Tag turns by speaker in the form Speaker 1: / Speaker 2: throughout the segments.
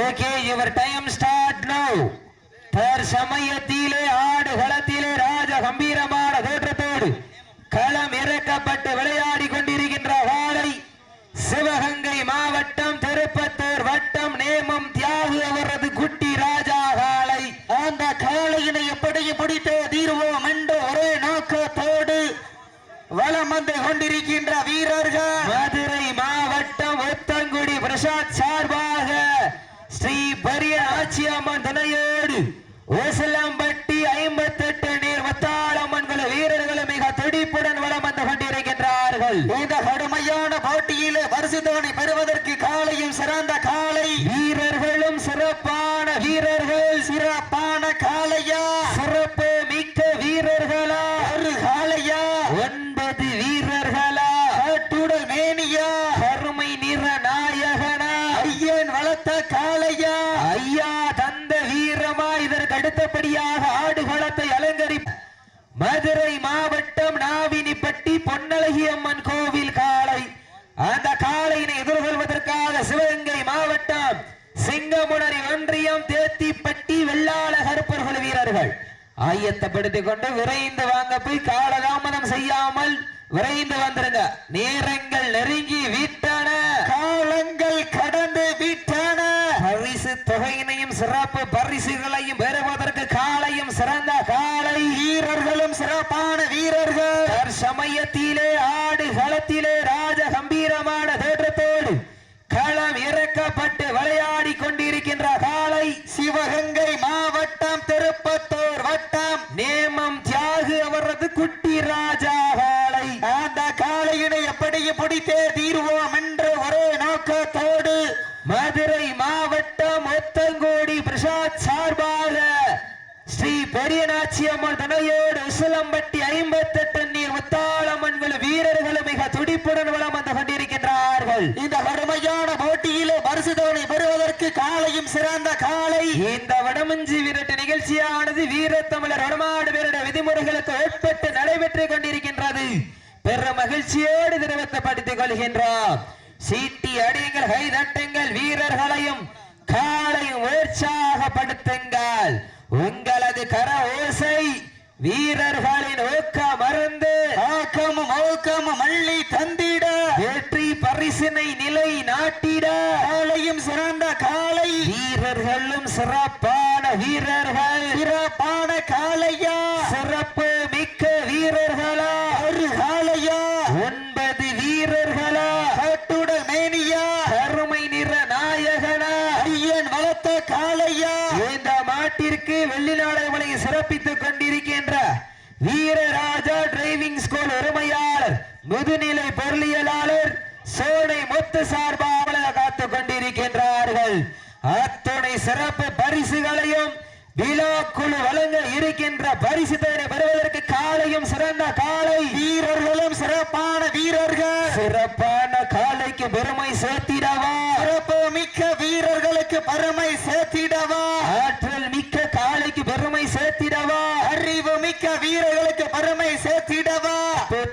Speaker 1: Okay your time start now தற்சமயத்திலே ஆடு களத்திலே ராஜ கம்பீரமான தோற்றத்தோடு களம் இறக்கப்பட்டு விளையாடி கொண்டிருக்கின்ற வாழை சிவகங்கை மாவட்டம் திருப்பத்தூர் வட்டம் நேமம் தியாகு அவரது குட்டி ராஜா காளை.
Speaker 2: அந்த காளையினை எப்படியும் பிடித்தே தீர்வோம் என்ற ஒரே நோக்கத்தோடு வளம் வந்து கொண்டிருக்கின்ற வீரர்கள்.
Speaker 1: மதுரை மாவட்டம் ஒத்தங்குடி பிரசாத் சார்பாக பெரிய ஆட்சியம்மன் ஆச்சியம்மன் ஓசலாம்பட்டி ஐம்பத்தி எட்டு நீர் வத்தாளம்மன் வீரர்களும் மிக துடிப்புடன் வளம் வந்து கொண்டிருக்கின்றார்கள்.
Speaker 2: இந்த கடுமையான போட்டியிலே பரிசுத்தவனை பெறுவதற்கு காளையும் சிறந்த காளை
Speaker 1: வீரர்களும் சிறப்பான வீரர்கள்
Speaker 2: சிறப்பான காளையா
Speaker 1: சிறப்பு மிக்க வீரர்களா
Speaker 2: ஒரு காளையா
Speaker 1: ஒன்பது வீரர்களா
Speaker 2: காட்டுடல் மேனியா
Speaker 1: கருமை நிற நாயகனா
Speaker 2: ஐயன் வளர்த்த காளையா
Speaker 1: ஐயா தந்த வீரமா இதற்கு அடுத்தபடியாக ஆடுகளத்தை அலங்கரி மதுரை மாவட்டம் நாவினிப்பட்டி பொன்னழகி அம்மன் கோவில் காளை. அந்த காளையினை எதிர்கொள்வதற்காக சிவகங்கை மாவட்டம் சிங்கமுனரி ஒன்றியம் தேத்திப்பட்டி வெள்ளாள கருப்பர்கள் வீரர்கள். ஆயத்தப்படுத்திக் கொண்டு விரைந்து வாங்க போய் காலதாமதம் செய்யாமல் விரைந்து வந்துருங்க. நேரங்கள் நெருங்கி விட்டன.
Speaker 2: காலங்கள் கடந்து விட்டன.
Speaker 1: பரிசு தொகையினையும் சிறப்பு பரிசுகளையும் பெறுவதற்கு காலையும் சிறந்த காலை
Speaker 2: வீரர்கள்
Speaker 1: தற்சமயத்திலே ஆடு களத்திலே ராஜ கம்பீரமான தோற்றத்தோடு களம் இறக்கப்பட்டு விளையாடி கொண்டிருக்கின்ற காலை
Speaker 2: சிவகங்கை மாவட்டம் திருப்பத்தூர் வட்டம்.
Speaker 1: நேமம் தியாகு அவரது குட்டி ராஜா காலை.
Speaker 2: அந்த காளையினை எப்படியும் பிடித்தே தீர்வோம் என்ற ஒரே நோக்கத்தோடு
Speaker 1: மதுரை மாவட்டம் ஒத்தங்கோடி பிரசாத் சார்பாக ஸ்ரீ பெரியநாச்சி அம்மன் துணையோடு உசிலம்பட்டி ஐம்பத்தெட்டு நீர் முத்தாளம்மன் குழு வீரர்களும் மிக துடிப்புடன் வளம் வந்து கொண்டிருக்கின்றார்கள்.
Speaker 2: இந்த கடுமையான போட்டியிலே பரிசுதவனை பெறுவதற்கு காளையும் சிறந்த காளை
Speaker 1: இந்த வடமஞ்சி விரட்டு நிகழ்ச்சியானது வீரத்தமிழர் வடமாடு வீரட விதிமுறைகளுக்கு உட்பட்டு நடைபெற்றுக் கொண்டிருக்கின்றது. பெற மகிழ்ச்சியோடு தெரிவித்தப்படுத்திக் கொள்கின்றோம். சீட்டி அடியுங்கள் கை தட்டுங்கள் வீரர்களையும் காலையும் உற்சாகப்படுத்துங்கள். உங்களது கர ஓசை வீரர்களின் ஊக்க மருந்து
Speaker 2: ஆக்கம் மௌக்கம் மள்ளி தந்திட
Speaker 1: வெற்றி பரிசினை நிலை நாட்டிட.
Speaker 2: காலையும் சிறந்த காளை
Speaker 1: வீரர்களும் சிறப்பான வீரர்கள்.
Speaker 2: சிறப்பான காலையா
Speaker 1: சிறப்பு மிக்க வீரர்களா.
Speaker 2: ஒரு காலையா
Speaker 1: ஒன்பது வீரர்களா.
Speaker 2: கட்டுட மேனியா
Speaker 1: கருமை நிற நாயகனா.
Speaker 2: ஐயன் வளர்த்த காளையா.
Speaker 1: நாட்டிற்கு மாட்டிற்கு வெள்ளி சிறப்பித்துக் கொண்டிருக்கின்ற வீரராஜா டிரைவிங் ஸ்கூல் உரிமையாளர் முதுநிலை பொருளியலாளர் சோனை முத்து சார்பாக காத்துக் கொண்டிருக்கின்றார்கள். அத்துணை சிறப்பு பரிசுகளையும் விழா குழு வழங்க இருக்கின்ற பரிசு தொகையை பெறுவதற்கு காலையும் சிறந்த காலை
Speaker 2: வீரர்களும் சிறப்பான வீரர்கள்
Speaker 1: சிறப்பான காலைக்கு பெருமை சேர்த்திடவா
Speaker 2: சிறப்பு மிக்க வீரர்களுக்கு பெருமை சேர்த்திடவா
Speaker 1: ஆற்றல் மிக்க காலைக்கு பெருமை சேர்த்திடவா
Speaker 2: அறிவு மிக்க வீரர்களுக்கு பெருமை சேர்த்திடவா?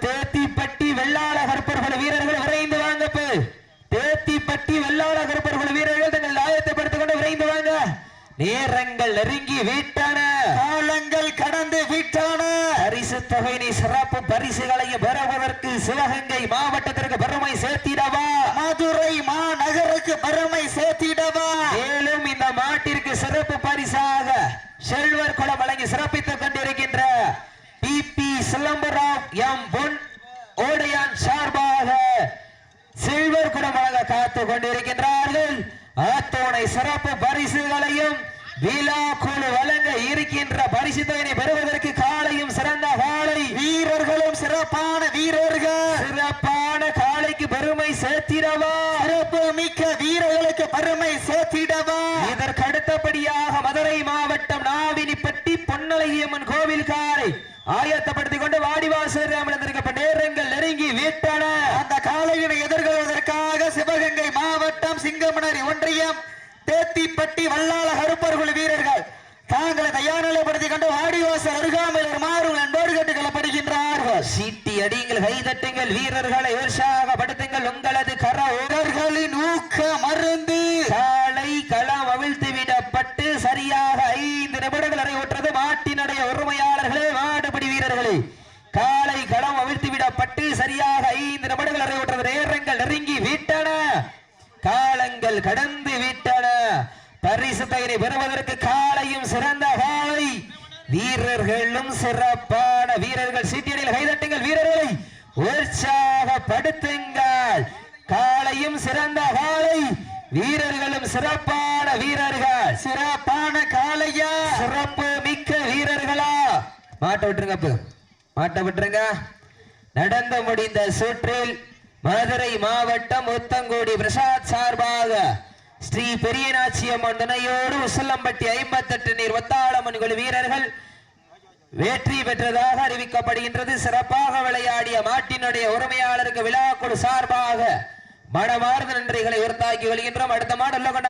Speaker 1: தேத்திப்பட்டி வெள்ளாள கருப்பர்கள் வீரர்கள் விரைந்து வாங்க தேத்திப்பட்டி வெள்ளாள கருப்பர்கள் வீரர்கள் தங்கள் ஆயத்தப்படுத்திக் கொண்டு விரைந்து வாங்க. நேரங்கள் நெருங்கி விட்டன.
Speaker 2: காலங்கள் கடந்து விட்டன.
Speaker 1: பரிசு தொகையினை சிறப்பு பரிசுகளையும் பெறுவதற்கு சிவகங்கை மாவட்டத்திற்கு பெருமை சேர்த்திடவா?
Speaker 2: மதுரை மாநகருக்கு பெருமை சேர்த்திடவா?
Speaker 1: மேலும் இந்த மாட்டிற்கு சிறப்பு பரிசாக செல்வர் குளம் வழங்கி சிறப்பித்துக் கொண்டிருக்கின்ற பி பி சிலம்பராவ் எம் பொன் ஓடையான் சார்பாக சில்வர் குடம் வழங்க காத்துக் கொண்டிருக்கின்றார்கள். அத்தோனை சிறப்பு பரிசுகளையும் விழா குழு வழங்க இருக்கின்ற பரிசு தொகையினை பெறுவதற்கு காலையும் சிறந்த காலை.
Speaker 2: வீரர்களும் சிறப்பான வீரர்கள்.
Speaker 1: சிறப்பான காலைக்கு பெருமை சேர்த்திடவா?
Speaker 2: சிறப்பு மிக்க வீரர்களுக்கு பெருமை சேர்த்திடவா
Speaker 1: இதற்கு அடுத்தபடியாக மதுரை மாவட்டம் நாவினிப்பட்டி பொன்னழகியம்மன் கோவில் காரை ஆயத்தப்படுத்திக் கொண்டு வாடிவாசல் அமர்ந்திருக்கப்பட்ட நேரங்கள் நெருங்கி வீட்டன.
Speaker 2: அந்த காலையினை எதிர்கொள்வதற்காக சிவகங்கை மாவட்டம் சிங்கமணரி ஒன்றியம் தேத்திப்பட்டி வல்லாள கருப்பர்கள் வீரர்கள் தாங்களை தயார்நிலைப்படுத்திக் கொண்டு வாடிவாசல் அருகாமையில் வருமாறு அன்போடு கேட்டுக்கொள்ளப்படுகின்றார்கள்
Speaker 1: சீட்டி அடிங்கள் கைதட்டுங்கள் வீரர்களை உற்சாகப்படுத்துங்கள் உங்களது கர
Speaker 2: வீரர்களின் ஊக்க மருந்து
Speaker 1: காலை களம் அவிழ்த்து விடப்பட்டு சரியாக ஐந்து நிமிடங்கள் நிறைவுற்றது மாட்டினுடைய உரிமையாளர்களே மாடுபிடி வீரர்களே காலை களம் அவிழ்த்து விடப்பட்டு சரியாக ஐந்து நிமிடங்கள் நிறைவுற்றது நேரங்கள் நெருங்கி விட்டன காலங்கள் கடந்து விட்டன. பரிசு தகுதி பெறுவதற்கு காலையும் சிறந்த காலை. வீரர்களும் சிறப்பான வீரர்கள். சீட்டியடியில் கைதட்டுங்கள் வீரர்களை. உற்சாகப்படுத்துங்கள். காலையும் சிறந்த காலை. வீரர்களும் சிறப்பான வீரர்கள்.
Speaker 2: சிறப்பான காலையா?
Speaker 1: சிறப்பு மிக்க வீரர்களா? மாட்ட விட்டுருங்க மாட்ட விட்டுருங்க. நடந்து முடிந்த சுற்றில் மதுரை மாவட்டம் முத்தங்கோடி பிரசாத் சார்பாக ஸ்ரீ பெரியநாச்சியம்மன் துணையோடு உசலம்பட்டி ஐம்பத்தெட்டு நீர் ஒத்தாளம்மன் வீரர்கள் வெற்றி பெற்றதாக அறிவிக்கப்படுகின்றது. சிறப்பாக விளையாடிய மாட்டினுடைய உரிமையாளருக்கு விழாக்குழு சார்பாக மனமார்ந்த நன்றிகளை உறுத்தாக்கி வருகின்றோம் அடுத்த மாடல்ல கொண்ட